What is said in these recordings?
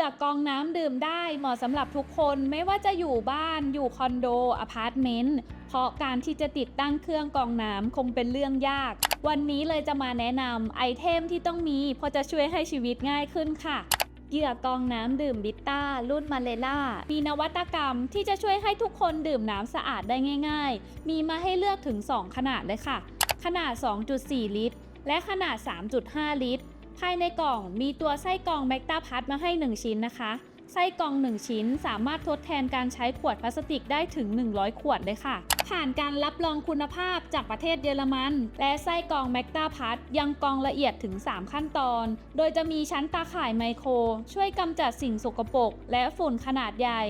ยื่อกองน้ำดื่มได้เหมาะสำหรับทุกคนไม่ว่าจะอยู่บ้านอยู่คอนโดอพาร์ตเมนต์เพราะการที่จะติดตั้งเครื่องกรองน้ำคงเป็นเรื่องยาก วันนี้เลยจะมาแนะนำไอเทมที่ต้องมีเพราะจะช่วยให้ชีวิตง่ายขึ้นค่ะเหยื่อกองน้ำดื่มบิตต้ารุ่นมาเลล่ามีนวัตกรรมที่จะช่วยให้ทุกคนดื่มน้ำสะอาดได้ง่าย ๆ มีมาให้เลือกถึง 2 ขนาดเลยค่ะ ขนาด 2.4 ลิตร และขนาด 3.5 ลิตร ภายในกล่องมีตัวไส้กรองแมกตาพัดมาให้ 1 ชิ้นนะคะ ไส้กรอง 1 ชิ้นสามารถทดแทนการใช้ขวดพลาสติกได้ถึง 100 ขวดเลยค่ะ ผ่านการรับรองคุณภาพจากประเทศเยอรมัน และไส้กรองแมกตาพัดยังกรองละเอียดถึง 3 ขั้นตอน โดยจะมีชั้นตาข่ายไมโคร ช่วยกำจัดสิ่งสกปรกและฝุ่นขนาดใหญ่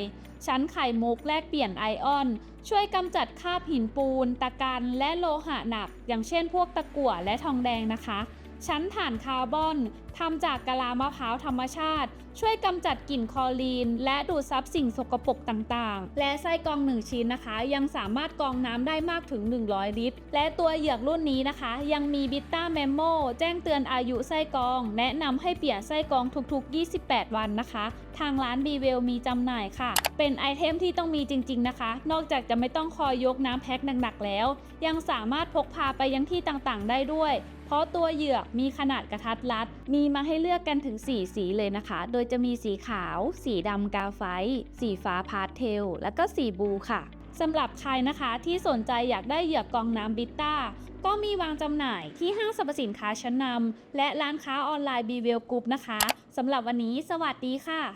ชั้นไข่มุกแลกเปลี่ยนไอออน ช่วยกำจัดคราบหินปูน ตะกันและโลหะหนัก อย่างเช่น พวกตะกั่วและทองแดงนะคะ ชั้นฐานคาร์บอนทำจากกะลามะพร้าวธรรมชาติ ช่วยกำจัดกลิ่นคอรีน และดูดซับสิ่งสกปรกต่างๆ และไส้กรอง1ชิ้นนะคะ ยังสามารถกรองน้ำได้มากถึง 100 ลิตร และตัวเหยือกรุ่นนี้นะคะ ยังมีบิตต้าเมมโมแจ้งเตือนอายุไส้กรอง แนะนำให้เปลี่ยนไส้กรองทุกๆ 28 วันนะคะ ทางร้านบีเวลมีจำหน่ายค่ะ เป็นไอเทมที่ต้องมีจริง ๆนะคะ นอกจากจะไม่ต้องคอยยกน้ำแพ็คหนักๆแล้ว ยังสามารถพกพาไปยังที่ต่างๆ ได้ด้วย เพราะตัวเหยือกมีขนาดกระทัดรัด มีมาให้เลือกกันถึง 4 สีเลยนะคะ โดยจะมีสีขาว สีดำกาไฟ สีฟ้าพาสเทล และก็สีบลูค่ะสำหรับใครนะคะที่สนใจอยากได้เหยือกกองน้ำบิตต้า ก็มีวางจำหน่ายที่ห้างสรรพสินค้าชั้นนำและร้านค้าออนไลน์บีเวลกรุ๊ปนะคะสำหรับวันนี้สวัสดีค่ะ